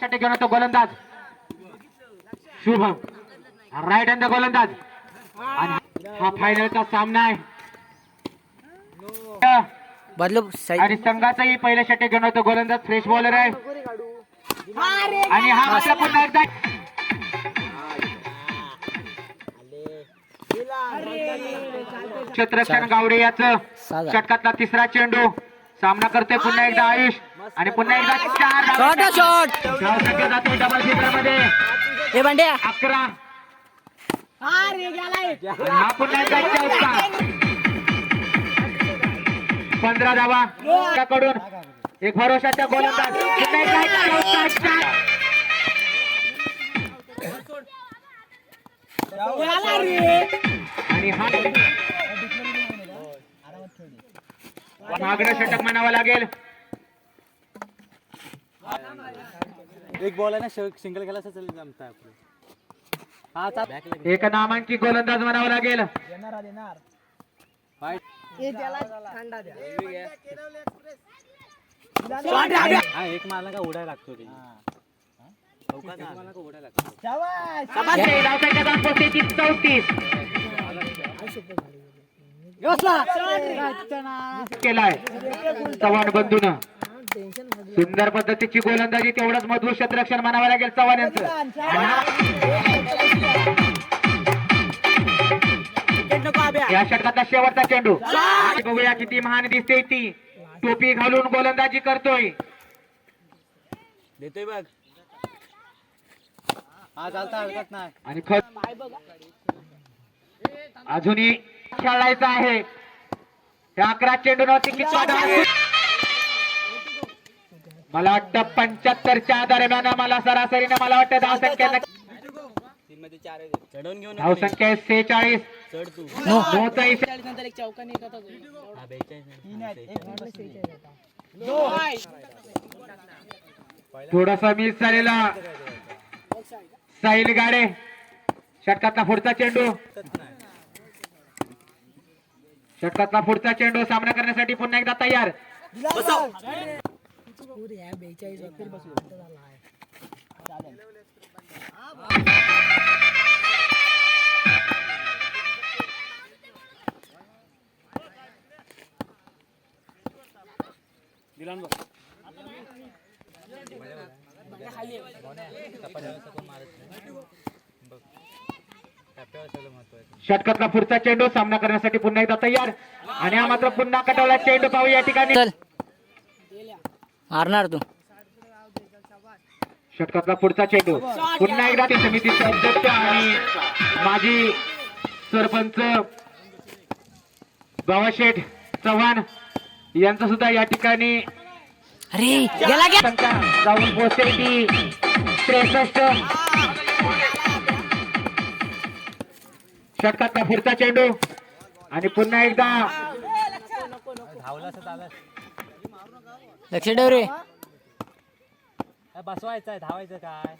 साठी घेऊन येतो गोलंदाज. शुभम राईट हँड गोलंदाज. आणि हा फायनलचा सामना आहे. बदलू आणि संघाचाही पहिल्या षटक घेऊन येतो. गोलंदाज फ्रेश बॉलर आहे. आणि हा मात्र पुन्हा एकदा क्षेत्रक्षण गावडे याचं. षटकातला तिसरा चेंडू. सामना करतोय पुन्हा एकदा आयुष. आणि पुन्हा एकदा चार संख्या जाते डबल सीटरमध्ये. हे भांड्या अकरा. आणि हा पुन्हा एकदा चौथा पंधरा धावा. त्याकडून एक भरोशाच्या गोलंदाज. पुन्हा एकदा चौथा चार. आणि हा. मागणं षटक म्हणावं लागेल. एक बॉल आहे ना सिंगल केला असं चल जमता आपलं. हा एक नामांकी गोलंदाज म्हणावं लागेल. हा एक मारला का उडायला लागतो ते. केलाय. चव्हाण बंधून. सुंदर पद्धतीची गोलंदाजी तेवढंच मधुर क्षेत्ररक्षण म्हणावं लागेल चव्हाण यांचं या षटकातला शेवटचा चेंडू. बघूया किती महान दिसते ती. टोपी घालून गोलंदाजी करतोय. देतोय बघ. हा चालता हरकत नाही. आणि खत अजूनही खेळायचं आहे. त्या अकरा चेंडूवरती किती? मला वाटतं पंच्याहत्तरच्या दरम्यान मला सरासरीने मला वाटतं तीन मध्ये चार आहे सेहेचाळीस. हा बेचाळीस थोडासा मिस झालेला. साहिल गाडे. षटकातला पुढचा चेंडू. षटकातला पुढचा चेंडू सामना करण्यासाठी पुन्हा एकदा तयार. टप्प्यावर सगळं महत्वाचं षटकातला पुढचा चेंडू सामना करण्यासाठी पुन्हा एकदा तयार. आणि हा मात्र पुन्हा कटवला चेंडू पाहू या ठिकाणी. मारणार तू. षटकातला पुढचा चेंडू. पुन्हा एकदा ते समितीचे अध्यक्ष आणि माजी सरपंच बाबाशेठ चव्हाण यांचं सुद्धा या ठिकाणी अरे जाऊन पोहोचते ती त्रेसष्ट. षटकातला पुढचा चेंडू. आणि पुन्हा एकदा लक्ष ठेव रे बसवायचं आहे धावायचं काय?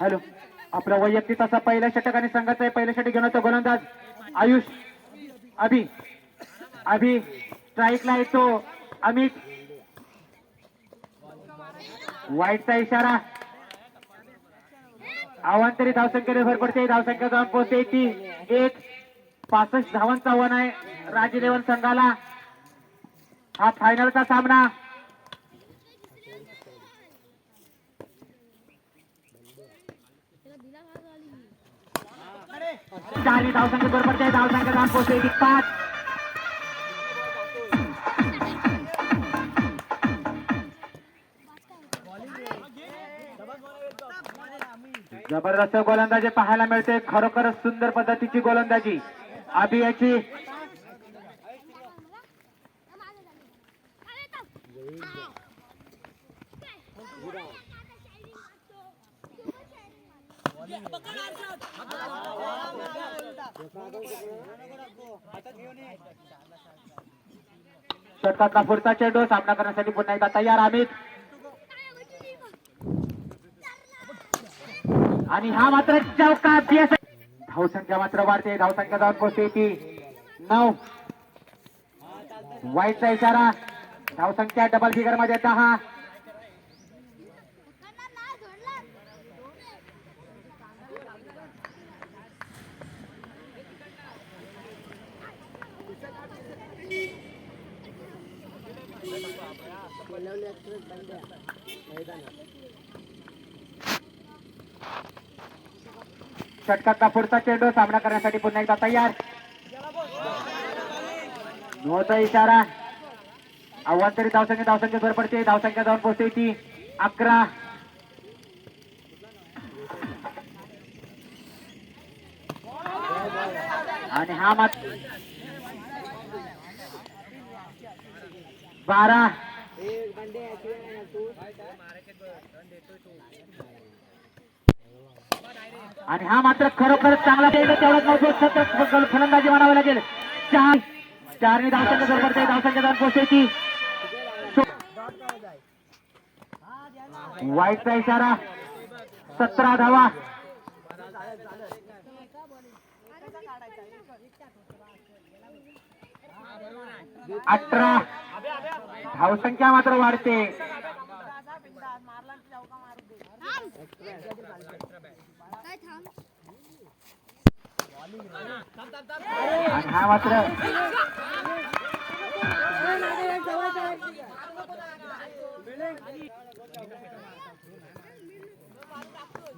हॅलो. आपला वैयक्तिक असा पहिल्या षटक आणि संघाचा पहिल्या षटक घेऊन येतो गोलंदाज आयुष अभि अभि स्ट्राईकला येतो. अमित. वाईटचा इशारा. अवांतरी धावसंख्येने भर पडते धावसंख्या जाऊन पोहोचते. ती एक पासष्ट धावांचं आव्हान आहे. राज्य लेवल संघाला हा फायनलचा सामना. चारही धावसंख्या बरोबर धावसंख्या जाऊन पोहोचते. पाच. जबरदस्त गोलंदाजी पाहायला मिळते. खरोखरच सुंदर पद्धतीची गोलंदाजी. अभियाची. षटकातला पुढचा चेंडू सामना करण्यासाठी पुन्हा एकदा तयार अमित आणि हा मात्र चौका धावसंख्या मात्र वाढते. धावसंख्या जाऊन पोहोचते ती. नऊ. वाईटचा इशारा. धावसंख्या डबल फिगरमध्ये दहा. षटकातला पुढचा चेंडू सामना करण्यासाठी पुन्हा एकदा तयार. नोचा इशारा. अव्वल धावसंख्या धावसंख्या भर पडते धावसंख्या जाऊन पोहोचते ती अकरा. आणि हा मात बारा. आणि हा मात्र खरोखरच चांगला खेळ तेवढाच मजबूत सतत फलंदाजी म्हणावं लागेल. चार चारने धावसंख्या जर पडते धावसंख्या जाऊन पोहोचायची वाईटचा इशारा. सतरा धावा. अठरा. धावसंख्या मात्र वाढते. हा मात्र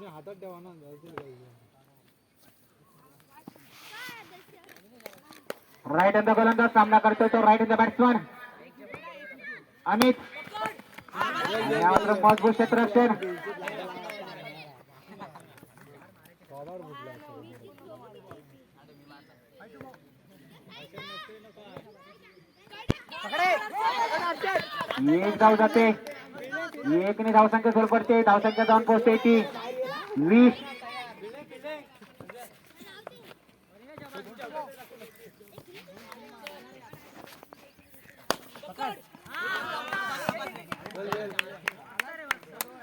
हातात राईट द गोलंदाज सामना करतो तो राईट द बॅट्समन अमित आणि क्षेत्र मात्र क्षेत्ररक्षण एक धाव जाते. एकने धावसंख्या सुरू पडते. धावसंख्या जाऊन पोहोचते ती. वीस.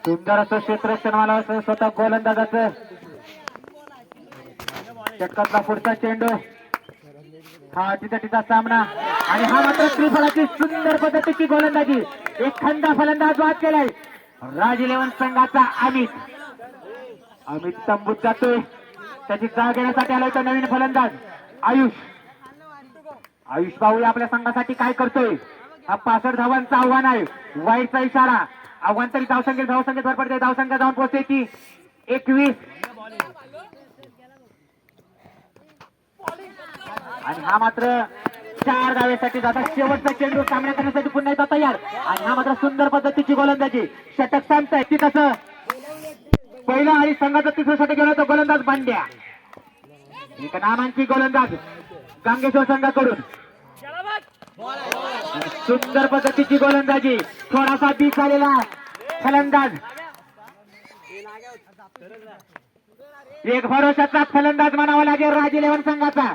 सुंदर असं क्षेत्ररक्षण मला असं स्वतः गोलंदाजाचं. षटकातला पुढचा चेंडू. हा तिचा सामना. आणि हा मात्र त्रिफळाची सुंदर पद्धतीची गोलंदाजी. एक खंदा फलंदाज बाद केलाय. राज इलेव्हन संघाचा अमित. अमित तंबूत जातोय त्याची जाग घेण्यासाठी आलाय तो नवीन फलंदाज. आयुष. आयुष भाऊ आपल्या संघासाठी काय करतोय? हा पासष्ट धावांचं आव्हान आहे. वाईटचा इशारा. आव्हान तरी धावसंख्येत धावसंख्येत भर पडते धावसंख्या जाऊन पोहोचते ती. एकवीस. आणि हा मात्र चार धावेसाठी जाता. शेवटचा चेंडू सामना करण्यासाठी पुन्हा एकदा तयार. आणि हा मात्र सुंदर पद्धतीची गोलंदाजी. षटक सांगताय. ती तसं पहिला आणि संघाचा तिसरं षटक घेऊन गोलंदाज बांड्या एक नामांची गोलंदाज गांगेश्वर संघाकडून. सुंदर पद्धतीची गोलंदाजी. थोडासा बीक झालेला फलंदाज. एक भरोशाचा फलंदाज म्हणावा लागेल. राज इलेव्हन संघाचा.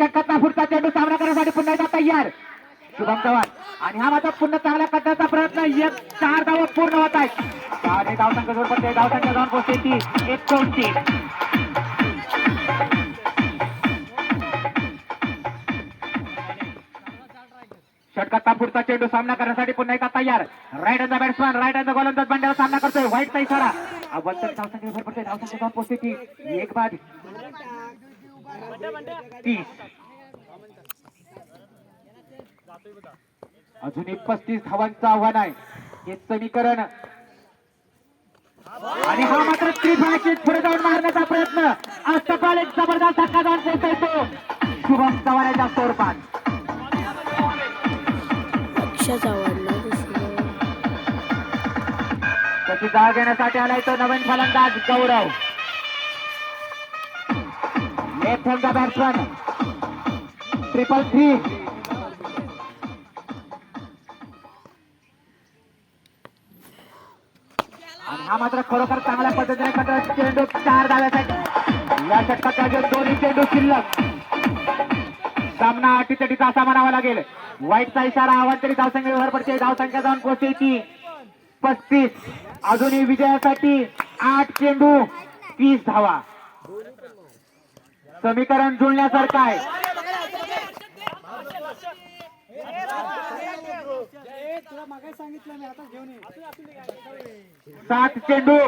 षटकातला पुढचा चेंडू सामना करण्यासाठी पुन्हा एकदा तयार. शुभम चव्हाण. आणि हा माझा पुन्हा चांगला करण्याचा प्रयत्न. एक चार धाव पूर्ण होत आहेत. हे धावसंख्या जोड पडते धावसंख्या जाऊन पोहोचते ती. एक एकोणतीस षटकाचा पुढचा चेंडू सामना करण्यासाठी पुन्हा एकदा तयार. Right the batsman right the गोलंदाज बंड्याला सामना करतोय. व्हाईटचा इशारा. अव्वल तरी धावसंख्या भर पडते धावसंख्या जाऊन पोहोचते ती. एक बाद. तीस. अजूनही पस्तीस धावांचं आव्हान आहे. हे समीकरण. आणि हा मात्र त्रिफळाची पुढे जाऊन मारण्याचा प्रयत्न. अष्टपाल एक जबरदस्त धक्का जाऊन पोहोचतो शुभम चव्हाण याच्या स्वरूपात त्याची जाळ घेण्यासाठी आलाय तो नवीन फलंदाज Gaurav. Left hand batsman triple three हा मात्र खरोखर चांगल्या पद्धतीने करतो चेंडू चार धाव्यासाठी या षटकात अजून दोन्ही चेंडू शिल्लक. सामना अटीतटीचा असा म्हणावा लागेल. वाईटचा इशारा आव्हान तरी धावसंख्या भर पडते धावसंख्या जाऊन पोहोचते ती पस्तीस. अजूनही विजयासाठी आठ चेंडू. तीस धावा. समीकरण जुळण्यासारखं आहे. सात चेंडू.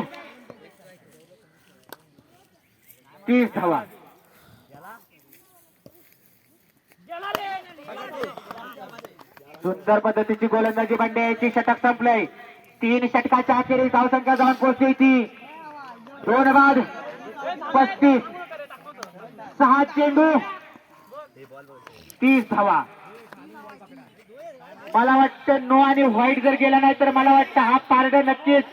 तीस धावा. सुंदर पद्धतीची गोलंदाजी बंड्याची षटक संपलंय. तीन षटकाच्या अखेरीस धावसंख्या जाऊन पोहोचली ती. दोन बाद पस्तीस. सहा चेंडू तीस धावा. मला वाटतं नो आणि व्हाईट जर गेला नाही तर मला वाटतं हा पारड नक्कीच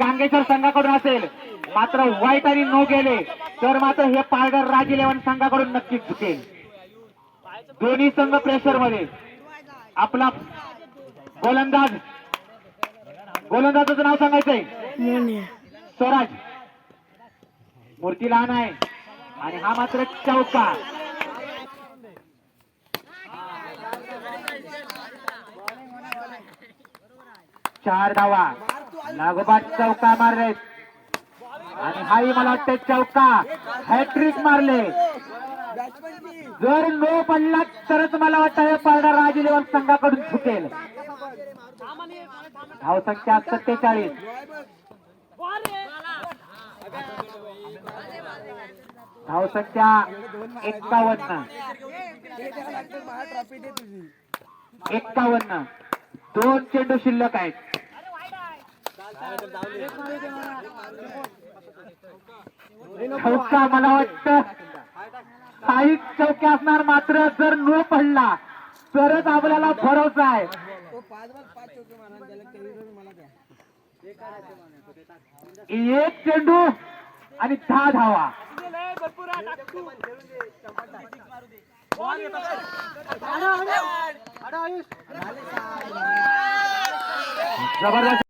गांगेश्वर संघाकडून असेल. मात्र व्हाईट आणि नो गेले तर मात्र हे पारड राज इलेव्हन संघाकडून नक्कीच झुकेल. दोन्ही संघ प्रेशरमध्ये आपला गोलंदाज. गोलंदाजाचं नाव सांगायचंय. स्वराज. मूर्ती लहान आहे. आणि हा मात्र चौका चार धावा. लागोपाठ चौका मारले आणि हाही मला वाटते चौका. हॅट्रिक मारले. जर नो पडला तरच मला वाटतं हे पारडा राज संघाकडून चुकेल धावसंख्या सत्तेचाळीस. धावसंख्या एक्कावन्न. एक्कावन्न. दोन चेंडू शिल्लक आहेत. चौका मला वाटतं काही चौक्या असणार मात्र जर न पडला तरच आपल्याला भरोसा आहे. एक चेंडू आणि दहा धावा जबरदस्त.